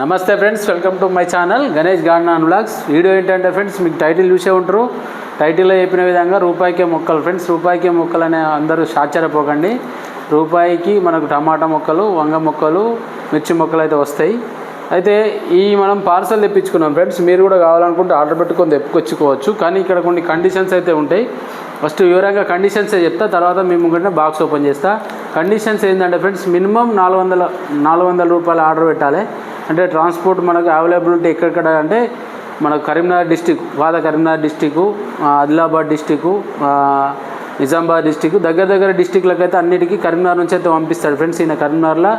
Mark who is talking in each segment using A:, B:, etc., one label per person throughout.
A: నమస్తే friends welcome to my channel Ganesh garden vlogs video ఏంటంటే friends మీకు title చూసే ఉంటారు. టైటిల్లో చెప్పిన విధంగా రూపాయికే మొక్కలు ఫ్రెండ్స్. రూపాయికే మొక్కలు అనే అందరూ ఆశ్చర్యపోకండి. రూపాయికి మనకు టమాటా మొక్కలు వంగ మొక్కలు మిర్చి మొక్కలు అయితే వస్తాయి. అయితే ఈ మనం పార్సల్ తెప్పించుకున్నాం ఫ్రెండ్స్. మీరు కూడా కావాలనుకుంటే ఆర్డర్ పెట్టుకొని తెప్పుకొచ్చుకోవచ్చు కానీ ఇక్కడ కొన్ని కండిషన్స్ అయితే ఉంటాయి. ఫస్ట్ వివరంగా కండిషన్స్ చెప్తా. తర్వాత మేము కంటే బాక్స్ ఓపెన్ చేస్తా. కండిషన్స్ ఏంటంటే ఫ్రెండ్స్ మినిమం నాలుగు వందల నాలుగు వందల రూపాయలు ఆర్డర్ పెట్టాలి. అంటే ట్రాన్స్పోర్ట్ మనకు అవైలబిలిటీ ఎక్కడెక్కడ అంటే మనకు కరీంనగర్ డిస్టిక్ వాద Karimnagar district Adilabad district Nizamabad district దగ్గర దగ్గర డిస్టిక్లకు అయితే అన్నిటికీ కరీంనగర్ నుంచి అయితే పంపిస్తాడు ఫ్రెండ్స్ ఈయన కరీంనగర్లో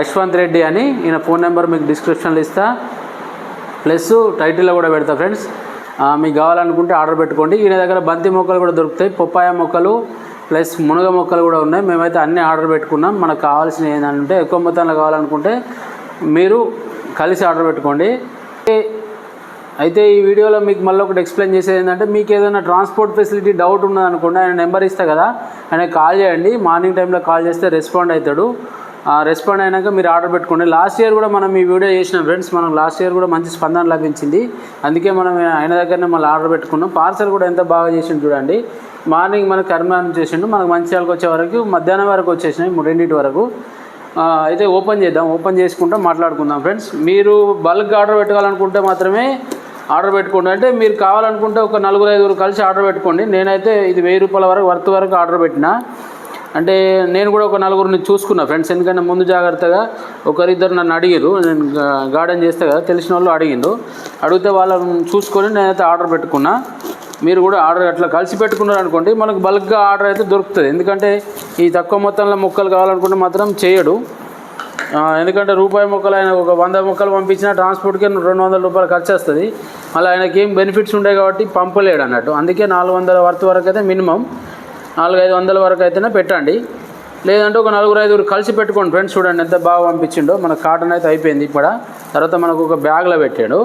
A: యశ్వంత్ రెడ్డి అని ఈయన ఫోన్ నెంబర్ మీకు డిస్క్రిప్షన్లో ఇస్తా. ప్లస్ టైటిల్లో కూడా పెడతా ఫ్రెండ్స్. మీకు కావాలనుకుంటే ఆర్డర్ పెట్టుకోండి. ఈయన దగ్గర బంతి మొక్కలు కూడా దొరుకుతాయి. పొప్పాయ మొక్కలు ప్లస్ మునగ మొక్కలు కూడా ఉన్నాయి. మేమైతే అన్నీ ఆర్డర్ పెట్టుకున్నాం. మనకు కావాల్సిన ఏంటంటే ఎక్కువ మొత్తంలో కావాలనుకుంటే మీరు కలిసి ఆర్డర్ పెట్టుకోండి. అయితే ఈ వీడియోలో మీకు మళ్ళీ ఒకటి ఎక్స్ప్లెయిన్ చేసేది ఏంటంటే మీకు ఏదైనా ట్రాన్స్పోర్ట్ ఫెసిలిటీ డౌట్ ఉన్నదనుకోండి ఆయన నెంబర్ ఇస్తా కదా ఆయన కాల్ చేయండి. మార్నింగ్ టైంలో కాల్ చేస్తే రెస్పాండ్ అవుతాడు రెస్పాండ్ అయినాక మీరు ఆర్డర్ పెట్టుకోండి. లాస్ట్ ఇయర్ కూడా మనం ఈ వీడియో చేసినాం ఫ్రెండ్స్ మనం లాస్ట్ ఇయర్ కూడా మంచి స్పందన లభించింది. అందుకే మనం ఆయన దగ్గరనే మళ్ళీ ఆర్డర్ పెట్టుకున్నాం. పార్సల్ కూడా ఎంత బాగా చేసిండు చూడండి. మార్నింగ్ మనకు కర్మానం చేసిండు మనకు మంచిర్యాలకు వచ్చే వరకు మధ్యాహ్నం వరకు వచ్చేసినాయి రెండింటి వరకు. అయితే ఓపెన్ చేద్దాం ఓపెన్ చేసుకుంటా మాట్లాడుకుందాం ఫ్రెండ్స్. మీరు బల్క్ ఆర్డర్ పెట్టుకోవాలనుకుంటే మాత్రమే ఆర్డర్ పెట్టుకోండి. అంటే మీరు కావాలనుకుంటే ఒక నలుగురు ఐదుగురు కలిసి ఆర్డర్ పెట్టుకోండి. నేనైతే ఇది వెయ్యి రూపాయల వరకు వర్త్ వరకు ఆర్డర్ పెట్టిన. అంటే నేను కూడా ఒక నలుగురిని చూసుకున్నా ఫ్రెండ్స్. ఎందుకంటే ముందు జాగ్రత్తగా ఒకరిద్దరు నన్ను అడిగారు నేను గార్డెన్ చేస్తే కదా తెలిసిన వాళ్ళు అడిగిండు అడిగితే వాళ్ళని చూసుకొని నేనైతే ఆర్డర్ పెట్టుకున్నా. మీరు కూడా ఆర్డర్ అట్లా కలిసి పెట్టుకున్నారు అనుకోండి మనకు బల్క్గా ఆర్డర్ అయితే దొరుకుతుంది. ఎందుకంటే ఈ తక్కువ మొత్తంలో మొక్కలు కావాలనుకుంటే మాత్రం చేయడు. ఎందుకంటే రూపాయి మొక్కలు ఆయన ఒక వంద మొక్కలు పంపించినా ట్రాన్స్పోర్ట్కి రెండు వందల రూపాయలు ఖర్చు వస్తుంది మళ్ళీ ఆయనకి ఏం బెనిఫిట్స్ ఉంటాయి కాబట్టి పంపలేడు అన్నట్టు. అందుకే నాలుగు వందల వర్త్ వరకు అయితే మినిమం. నాలుగు ఐదు వందల వరకు అయితేనే పెట్టండి. లేదంటే ఒక నలుగురు ఐదుగురు కలిసి పెట్టుకోండి ఫ్రెండ్స్ చూడండి ఎంత బాగా పంపించిండో. మన కాటన్ అయితే అయిపోయింది ఇక్కడ తర్వాత మనకు ఒక బ్యాగ్లో పెట్టాడు.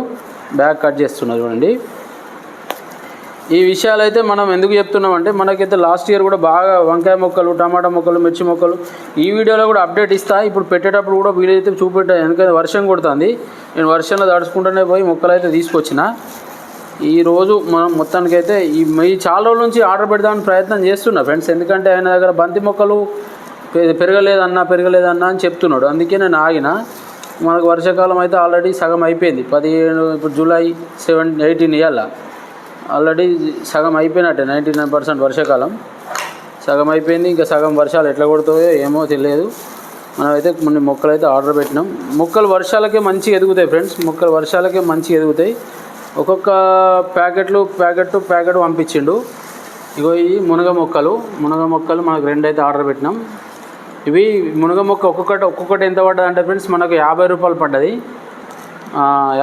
A: బ్యాగ్ కట్ చేస్తున్నారు చూడండి. ఈ విషయాలు అయితే మనం ఎందుకు చెప్తున్నామంటే మనకైతే లాస్ట్ ఇయర్ కూడా బాగా వంకాయ మొక్కలు టమాటా మొక్కలు మిర్చి మొక్కలు ఈ వీడియోలో కూడా అప్డేట్ ఇస్తా. ఇప్పుడు పెట్టేటప్పుడు కూడా వీలైతే చూపెట్టా ఎందుకంటే వర్షం కొడుతుంది. నేను వర్షంలో దాడుచుకుంటూనే పోయి మొక్కలు అయితే తీసుకొచ్చిన ఈరోజు మనం మొత్తానికైతే ఈ ఈ చాలా రోజుల నుంచి ఆర్డర్ పెడదామని ప్రయత్నం చేస్తున్నా ఫ్రెండ్స్. ఎందుకంటే ఆయన దగ్గర బంతి మొక్కలు పెరగలేదన్నా పెరగలేదన్నా అని చెప్తున్నాడు. అందుకే నేను ఆగిన. మనకు వర్షాకాలం అయితే ఆల్రెడీ సగం అయిపోయింది. పదిహేను ఇప్పుడు జూలై సెవెన్ ఎయిటీన్ ఇయర్ల ఆల్రెడీ సగం అయిపోయినట్టే నైంటీ నైన్ పర్సెంట్ వర్షాకాలం. సగం అయిపోయింది ఇంకా సగం వర్షాలు ఎట్లా కొడుతాయో ఏమో తెలియదు. మనమైతే కొన్ని మొక్కలు అయితే ఆర్డర్ పెట్టినాం. మొక్కలు వర్షాలకే మంచి ఎదుగుతాయి ఫ్రెండ్స్. మొక్కలు వర్షాలకే మంచిగా ఎదుగుతాయి. ఒక్కొక్క ప్యాకెట్లు ప్యాకెట్ ప్యాకెట్ పంపించిండు. ఇగో ఈ మునగ మొక్కలు. మునగ మొక్కలు మనకు రెండు అయితే ఆర్డర్ పెట్టినాం. ఇవి మునగ మొక్క ఒక్కొక్కటి ఒక్కొక్కటి ఎంత పడ్డది అంటే ఫ్రెండ్స్ మనకు యాభై రూపాయలు పడ్డది.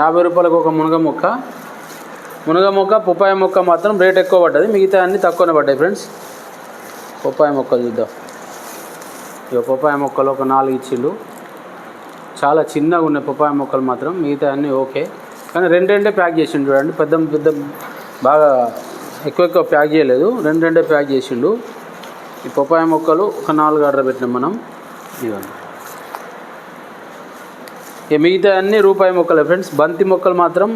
A: యాభై రూపాయలకు ఒక మునగ మొక్క. మునగ మొక్క పుప్పాయ మొక్క మాత్రం రేట్ ఎక్కువ పడ్డది. మిగతా అన్నీ తక్కువనే పడ్డాయి ఫ్రెండ్స్ పుప్పాయ మొక్కలు చూద్దాం. ఇక పుప్పాయ మొక్కలు ఒక నాలుగు ఇచ్చిండు చాలా చిన్నగా ఉన్నాయి పుప్పాయ మొక్కలు మాత్రం. మిగతా అన్నీ ఓకే. కానీ రెండు రెండే ప్యాక్ చేసిండు చూడండి. పెద్ద పెద్ద బాగా ఎక్కువ ఎక్కువ ప్యాక్ చేయలేదు. రెండు రెండే ప్యాక్ చేసిండు ఈ పుప్పాయ మొక్కలు ఒక నాలుగు ఆర్డర్ పెట్టినాం మనం. ఇవ్వండి ఇక మిగతా అన్ని రూపాయి మొక్కలే ఫ్రెండ్స్ బంతి మొక్కలు మాత్రం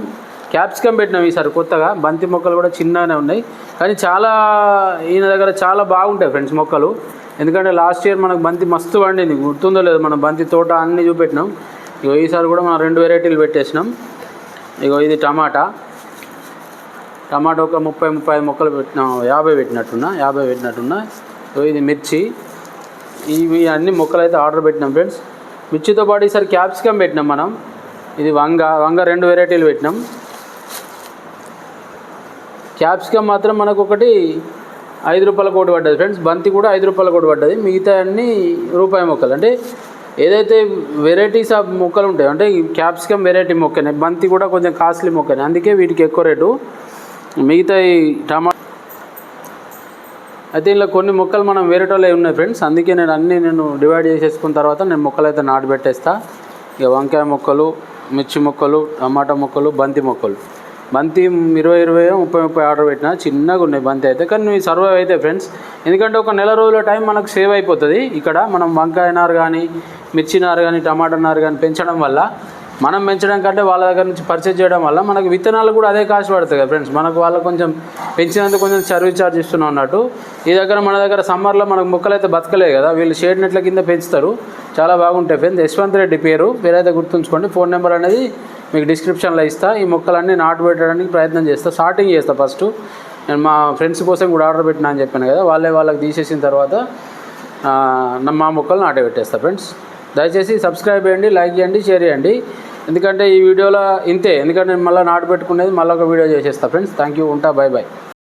A: క్యాప్సికమ్ పెట్టినాం ఈసారి కొత్తగా. బంతి మొక్కలు కూడా చిన్నగానే ఉన్నాయి. కానీ చాలా ఈయన దగ్గర చాలా బాగుంటాయి ఫ్రెండ్స్ మొక్కలు. ఎందుకంటే లాస్ట్ ఇయర్ మనకు బంతి మస్తు పండింది. గుర్తుందో లేదు మనం బంతి తోట అన్నీ చూపెట్టినాం. ఇగో ఈసారి కూడా మనం రెండు వెరైటీలు పెట్టేసినాం. ఇగో ఇది టమాటా. టమాటా ఒక ముప్పై ముప్పై ఐదు మొక్కలు పెట్టినాం యాభై పెట్టినట్టున్నా యాభై పెట్టినట్టున్నా. ఇగో ఇది మిర్చి. ఇవి అన్ని మొక్కలు అయితే ఆర్డర్ పెట్టినాం ఫ్రెండ్స్. మిర్చితో పాటు ఈసారి క్యాప్సికమ్ పెట్టినాం మనం. ఇది వంగ వంగ రెండు వెరైటీలు పెట్టినాం. క్యాప్సికమ్ మాత్రం మనకు ఒకటి ఐదు రూపాయల కోటి పడ్డది ఫ్రెండ్స్. బంతి కూడా ఐదు రూపాయల కోటి పడ్డది. మిగతా అన్ని రూపాయి మొక్కలు. అంటే ఏదైతే వెరైటీస్ ఆఫ్ మొక్కలు ఉంటాయో అంటే క్యాప్సికమ్ వెరైటీ మొక్కనే బంతి కూడా కొంచెం కాస్ట్లీ మొక్కనే అందుకే వీటికి ఎక్కువ రేటు. మిగతా ఈ టమా అయితే ఇలా కొన్ని మొక్కలు మనం వేరేటోళ్ళే ఉన్నాయి ఫ్రెండ్స్. అందుకే నేను అన్నీ నేను డివైడ్ చేసేసుకున్న తర్వాత నేను మొక్కలు అయితే నాటు పెట్టేస్తా. ఇక వంకాయ మొక్కలు మిర్చి మొక్కలు టమాటా మొక్కలు బంతి మొక్కలు. బంతి ఇరవై ఇరవై ముప్పై ముప్పై ఆర్డర్ పెట్టిన చిన్నగా ఉన్నాయి బంతి అయితే. కానీ నువ్వు సర్వైవ్ అయితే ఫ్రెండ్స్ ఎందుకంటే ఒక నెల రోజుల టైం మనకు సేవ్ అయిపోతుంది. ఇక్కడ మనం వంకాయ నారు కానీ మిర్చి నారు కానీ టమాటా నారు కానీ పెంచడం వల్ల మనం పెంచడం కంటే వాళ్ళ దగ్గర నుంచి పర్చేజ్ చేయడం వల్ల మనకు విత్తనాలు కూడా అదే కాస్ట్ పడుతుంది కదా ఫ్రెండ్స్ మనకు వాళ్ళు కొంచెం పెంచినందుకు కొంచెం సర్వీస్ ఛార్జ్ ఇస్తున్నాం అన్నట్టు. ఈ దగ్గర మన దగ్గర సమ్మర్లో మనకు మొక్కలు అయితే బతకలేదు కదా. వీళ్ళు షేడ్ నెట్ల కింద పెంచుతారు. చాలా బాగుంటాయి ఫ్రెండ్స్ యశ్వంత్ రెడ్డి పేరు. పేరైతే గుర్తుంచుకోండి. ఫోన్ నెంబర్ అనేది మీకు డిస్క్రిప్షన్లో ఇస్తా. ఈ మొక్కలన్నీ నాటు పెట్టడానికి ప్రయత్నం చేస్తా. స్టార్టింగ్ చేస్తా ఫస్ట్ నేను మా ఫ్రెండ్స్ కోసం కూడా ఆర్డర్ పెట్టినా అని చెప్పాను కదా. వాళ్ళే వాళ్ళకి తీసేసిన తర్వాత మా మొక్కలు నాటే పెట్టేస్తా ఫ్రెండ్స్ దయచేసి సబ్స్క్రైబ్ చేయండి లైక్ చేయండి షేర్ చేయండి. ఎందుకంటే ఈ వీడియోలో ఇంతే. ఎందుకంటే నేను మళ్ళీ నాటు పెట్టుకునేది మళ్ళీ ఒక వీడియో చేసేస్తా ఫ్రెండ్స్. థ్యాంక్ యూ ఉంటా బాయ్ బాయ్